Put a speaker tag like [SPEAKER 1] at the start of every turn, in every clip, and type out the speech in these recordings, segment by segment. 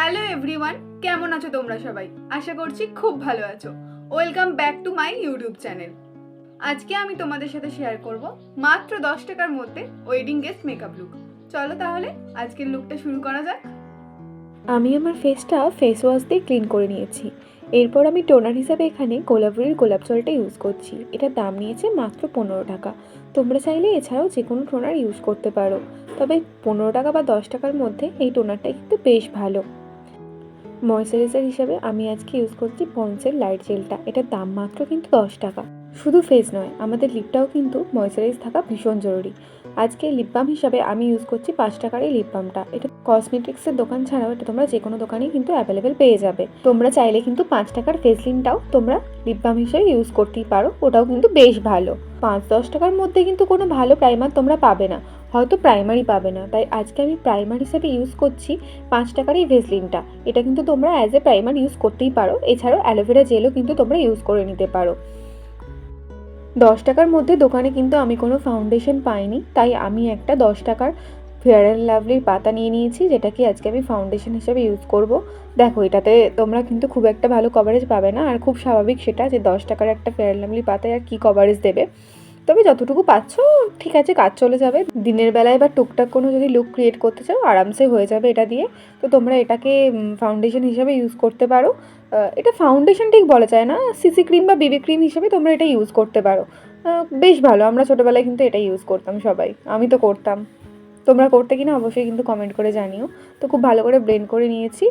[SPEAKER 1] Hello everyone কেমন আছো তোমরা সবাই? আশা করছি খুব ভালো আছো। Welcome back to my YouTube channel আজকে আমি তোমাদের সাথে শেয়ার করব মাত্র দশ টাকার মধ্যে ওয়েডিং গেস্ট মেকআপ লুক চলো তাহলে আজকের লুকটা শুরু করা যাক।
[SPEAKER 2] আমি আমার ফেসটা ফেস ওয়াশ দিয়ে ক্লিন করে নিয়েছি। এরপর আমি টোনার হিসাবে এখানে গোলাপুরির গোলাপ জলটা ইউজ করছি। এটার দাম নিয়েছে মাত্র পনেরো টাকা। তোমরা চাইলে এছাড়াও যে কোনো টোনার ইউজ করতে পারো। তবে পনেরো টাকা বা দশ টাকার মধ্যে এই টোনারটা কিন্তু বেশ ভালো। ময়শ্চারাইজার হিসাবে আমি আজকে ইউজ করছি পন্সের লাইট জেলটা। এটার দাম মাত্র কিন্তু দশ টাকা। শুধু ফেস নয়, আমাদের লিপটাও কিন্তু ময়শ্চারাইজ থাকা ভীষণ জরুরি। আজকে লিপ বাম হিসাবে আমি ইউজ করছি পাঁচ টাকার এই লিপ বামটা এটা কসমেটিক্সের দোকান ছাড়াও এটা তোমরা যে কোনো দোকানেই কিন্তু অ্যাভেলেবেল পেয়ে যাবে। তোমরা চাইলে কিন্তু পাঁচ টাকার ফেসলিনটাও তোমরা লিপ বাম হিসেবে ইউজ করতেই পারো। ওটাও কিন্তু বেশ ভালো। পাঁচ দশ টাকার মধ্যে কিন্তু কোনো ভালো প্রাইমার তোমরা পাবে না। হয়তো প্রাইমারি পাবে না। তাই আজকে আমি প্রাইমার হিসেবে ইউজ করছি পাঁচ টাকার এই ভেসলিনটা এটা কিন্তু তোমরা অ্যাজ এ প্রাইমার ইউজ করতেই পারো। এছাড়াও অ্যালোভেরা জেলও কিন্তু তোমরা ইউজ করে নিতে পারো। দশ টাকার মধ্যে দোকানে কিন্তু আমি কোনো ফাউন্ডেশন পাইনি। তাই আমি একটা দশ টাকার ফেয়ার অ্যান্ড লাভলির পাতা নিয়ে নিয়েছি যেটাকে আজকে আমি ফাউন্ডেশন হিসেবে ইউজ করব। দেখো, এটাতে তোমরা কিন্তু খুব একটা ভালো কভারেজ পাবে না। আর খুব স্বাভাবিক সেটা যে দশ টাকার একটা ফেয়ার অ্যান্ড লাভলি পাতায় আর কী কভারেজ দেবে। তবে যতটুকু পাচ্ছ ঠিক আছে, কাজ চলে যাবে। দিনের বেলায় বা টুকটাক কোনো যদি লুক ক্রিয়েট করতে চাও, আরামসে হয়ে যাবে এটা দিয়ে। তো তোমরা এটাকে ফাউন্ডেশন হিসাবে ইউজ করতে পারো। এটা ফাউন্ডেশন ঠিক বলা যায় না সিসি ক্রিম বা বিবি ক্রিম হিসেবে তোমরা এটা ইউজ করতে পারো। বেশ ভালো, আমরা ছোটোবেলায় কিন্তু এটা ইউজ করতাম সবাই, আমি তো করতাম। তোমরা করতে কিনা অবশ্যই কিন্তু কমেন্ট করে জানিও। তো খুব ভালো করে ব্লেন্ড করে নিয়েছি।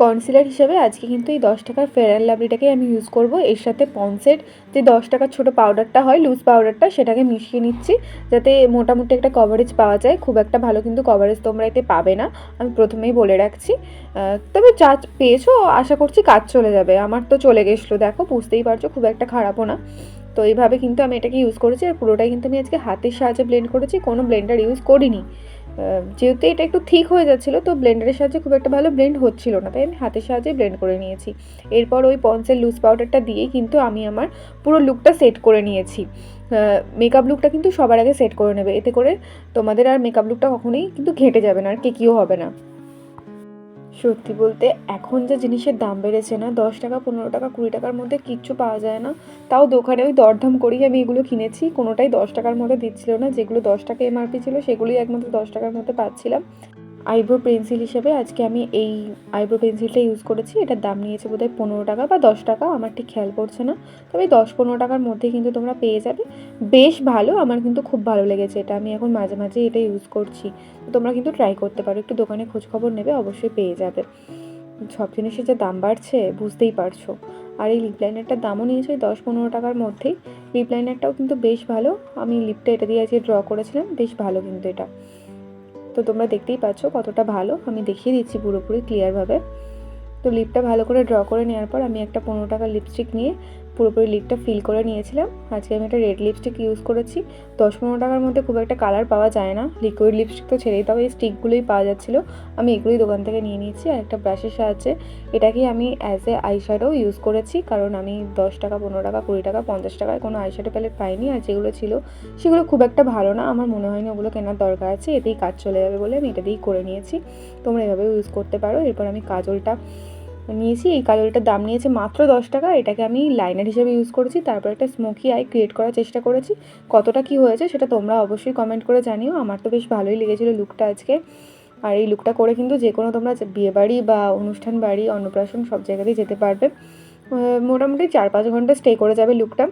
[SPEAKER 2] কনসিলার হিসেবে আজকে কিন্তু এই দশ টাকার ফেয়ার অ্যান্ড লাভলিটাকে আমি ইউজ করব। এর সাথে পন্সের যে দশ টাকার ছোটো পাউডারটা হয় লুজ পাউডারটা সেটাকে মিশিয়ে নিচ্ছি। যাতে মোটামুটি একটা কভারেজ পাওয়া যায়। খুব একটা ভালো কিন্তু কভারেজ তোমরা এতে পাবে না। আমি প্রথমেই বলে রাখছি। তবে যা পেয়েছ, আশা করছি কাজ চলে যাবে। আমার তো চলে গেছিল, দেখো, বুঝতেই পারছ, খুব একটা খারাপও না। তো এইভাবে কিন্তু আমি এটাকে ইউজ করেছি। আর পুরোটাই কিন্তু আমি আজকে হাতের সাহায্যে ব্লেন্ড করেছি। কোনো ব্লেন্ডার ইউজ করিনি। যেহেতু এটা একটু ঠিক হয়ে যাচ্ছিল, তো ব্লেন্ডারের সাহায্যে খুব একটা ভালো ব্লেন্ড হচ্ছিল না, তাই আমি হাতের সাহায্যে ব্লেন্ড করে নিয়েছি। এরপর ওই পন্সের লুজ পাউডারটা দিয়েই কিন্তু আমি আমার পুরো লুকটা সেট করে নিয়েছি। মেকআপ লুকটা কিন্তু সবার আগে সেট করে নেবে, এতে করে তোমাদের আর মেকআপ লুকটা কখনোই কিন্তু ঘেঁটে যাবে না, আর কেকিও হবে না। সত্যি বলতে, এখন যে জিনিসের দাম বেড়েছে না, দশ টাকা, পনেরো টাকা, কুড়ি টাকার মধ্যে কিচ্ছু পাওয়া যায় না। তাও দোকানে ওই দরদাম করেই আমি এগুলো কিনেছি, কোনোটাই দশ টাকার মধ্যে দিচ্ছিল না। যেগুলো দশ টাকা এমআরপি ছিল, সেগুলোই একমাত্র দশ টাকার মধ্যে পাচ্ছিলাম। আইব্রো পেন্সিল হিসেবে আজকে আমি এই আইব্রো পেন্সিলটা ইউজ করেছি। এটার দাম নিয়েছে বোধহয় পনেরো টাকা বা দশ টাকা, আমার ঠিক খেয়াল পড়ছে না। তবে দশ পনেরো টাকার মধ্যে কিন্তু তোমরা পেয়ে যাবে। বেশ ভালো, আমার কিন্তু খুব ভালো লেগেছে এটা। আমি এখন মাঝে মাঝে এটা ইউজ করছি। তোমরা কিন্তু ট্রাই করতে পারো, একটু দোকানে খোঁজখবর নেবে, অবশ্যই পেয়ে যাবে। সব জিনিসের যে দাম বাড়ছে, বুঝতেই পারছ। আর এই লিপ লাইনারটার দামও নিয়েছে দশ পনেরো টাকার মধ্যেই। লিপ লাইনারটাও কিন্তু বেশ ভালো। আমি লিপটা এটা দিয়ে আজকে ড্র করেছিলাম, বেশ ভালো কিন্তু এটা। তো তোমরা দেখতেই পাচ্ছ কতটা ভালো। আমি দেখিয়ে দিচ্ছি পুরোপুরি ক্লিয়ারভাবে তো লিপটা ভালো করে ড্র করে নেওয়ার পর আমি একটা পনেরো টাকার লিপস্টিক নিয়ে পুরোপুরি লিপটা ফিল করে নিয়েছিলাম। আজকে আমি একটা রেড লিপস্টিক ইউজ করেছি। দশ পনেরো টাকার মধ্যে খুব একটা কালার পাওয়া যায় না। লিকুইড লিপস্টিক তো ছেড়েই তবে এই স্টিকগুলোই পাওয়া যাচ্ছিল। আমি এগুলোই দোকান থেকে নিয়ে নিয়েছি। আর একটা ব্রাশের সাহায্যে এটাকে আমি অ্যাজ এ আইশ্যাডো ইউজ করেছি। কারণ আমি দশ টাকা, পনেরো টাকা, কুড়ি টাকা, পঞ্চাশ টাকায় কোনো আইশ্যাডো প্যালেট পাইনি। আর যেগুলো ছিল, সেগুলো খুব একটা ভালো না। আমার মনে হয়নি ওগুলো কেনার দরকার আছে। এতেই কাজ চলে যাবে বলে আমি এটা দিয়েই করে নিয়েছি। তোমরা এভাবে ইউজ করতে পারো। এরপর আমি কাজলটা নিয়েছি। এই কাজলটার দাম নিয়েছে মাত্র দশ টাকা। এটাকে আমি লাইনার হিসেবে ইউজ করেছি। তারপর একটা স্মোকি আই ক্রিয়েট করার চেষ্টা করেছি। কতটা কি হয়েছে সেটা তোমরা অবশ্যই কমেন্ট করে জানিও। আমার তো বেশ ভালোই লেগেছিলো লুকটা আজকে। আর এই লুকটা করে কিন্তু যে কোনো তোমরা বিয়েবাড়ি বা অনুষ্ঠান বাড়ি, অন্নপ্রাশন সব জায়গাতেই যেতে পারবে। মোটামুটি চার পাঁচ ঘণ্টা স্টে করে যাবে লুকটা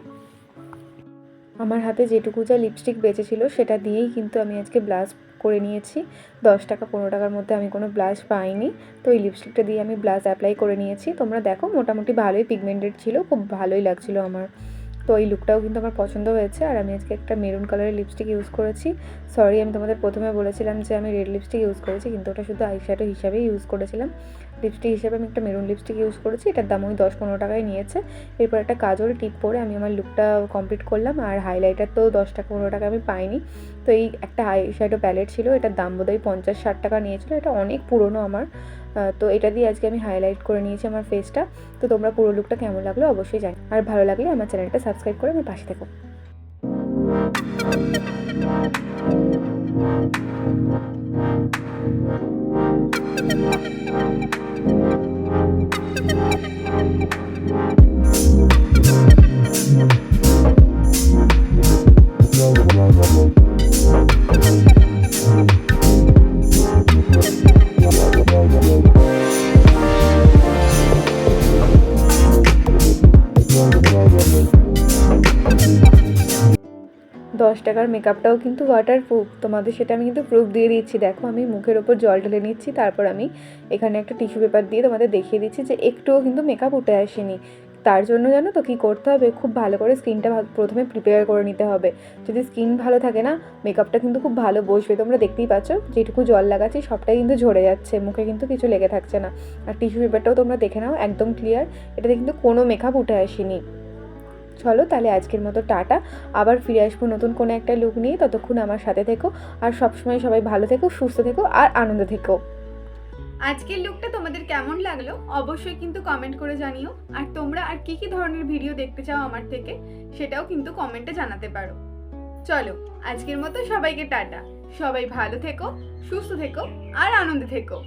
[SPEAKER 2] আমার হাতে যেটুকু যা লিপস্টিক বেঁচেছিল সেটা দিয়েই কিন্তু আমি আজকে ব্লাশ করে নিয়েছি। দশ টাকা, পনেরো টাকার মধ্যে আমি কোনো ব্লাশ পাইনি। তো এই লিপস্টিকটা দিয়ে আমি ব্লাশ অ্যাপ্লাই করে নিয়েছি। তোমরা দেখো, মোটামুটি ভালোই পিগমেন্টেড ছিল, খুব ভালোই লাগছিল আমার। তো এই লুকটাও কিন্তু আমার পছন্দ হয়েছে। আর আমি আজকে একটা মেরুন কালারের লিপস্টিক ইউজ করেছি। সরি আমি তোমাদের প্রথমে বলেছিলাম যে আমি রেড লিপস্টিক ইউজ করেছি, কিন্তু ওটা শুধু আইশ্যাডো হিসাবেই ইউজ করেছিলাম। লিপস্টিক হিসেবে আমি একটা মেরুন লিপস্টিক ইউজ করেছি। এটার দাম ওই দশ, পনেরো টাকায় নিয়েছে। এরপর একটা কাজল টিপ পরে আমি আমার লুকটা কমপ্লিট করলাম। আর হাইলাইটার তো দশ টাকা, পনেরো টাকা আমি পাইনি। তো এই একটা হাই শ্যাডো প্যালেট ছিল, এটার দাম বোধহয় পঞ্চাশ ষাট টাকা নিয়েছিল, এটা অনেক পুরনো আমার। তো এটা দিয়ে আজকে আমি হাইলাইট করে নিয়েছি আমার ফেসটা তো তোমরা পুরো লুকটা কেমন লাগল অবশ্যই জানি। আর ভালো লাগলে আমার চ্যানেলটা সাবস্ক্রাইব করে আমার পাশে থেকো। দশ টাকার মেকআপটাও কিন্তু ওয়াটার প্রুফ তোমাদের সেটা আমি কিন্তু প্রুফ দিয়ে দিচ্ছি। দেখো, আমি মুখের ওপর জল ঢেলে নিচ্ছি, তারপর আমি এখানে একটা টিস্যু পেপার দিয়ে তোমাদের দেখিয়ে দিচ্ছি যে একটুও কিন্তু মেকআপ উঠে আসেনি। তার জন্য জানো তো কী করতে হবে? খুব ভালো করে স্কিনটা প্রথমে প্রিপেয়ার করে নিতে হবে। যদি স্কিন ভালো থাকে না মেকআপটা কিন্তু খুব ভালো বসবে। তোমরা দেখতেই পাচ্ছ, যেটুকু জল লাগাচ্ছি, সবটাই কিন্তু ঝরে যাচ্ছে। মুখে কিন্তু কিছু লেগে থাকছে না। আর টিস্যু পেপারটাও তোমরা দেখে নাও, একদম ক্লিয়ার এটাতে কিন্তু কোনো মেকআপ উঠে আসেনি। চলো তাহলে আজকের মতো টাটা। আবার ফিরে আসব নতুন কোনো একটা লুক নিয়ে। ততক্ষণ আমার সাথে থেকো। আর সবসময় সবাই ভালো থেকো, সুস্থ থেকো আর আনন্দ থেকো।
[SPEAKER 1] আজকের লুকটা তোমাদের কেমন লাগল? অবশ্যই কিন্তু কমেন্ট করে জানিও। আর তোমরা আর কি কি ধরনের ভিডিও দেখতে চাও আমার থেকে, সেটাও কিন্তু কমেন্টে জানাতে পারো। চলো, আজকের মতো সবাইকে টাটা। সবাই ভালো থেকো, সুস্থ থেকো আর আনন্দে থেকো।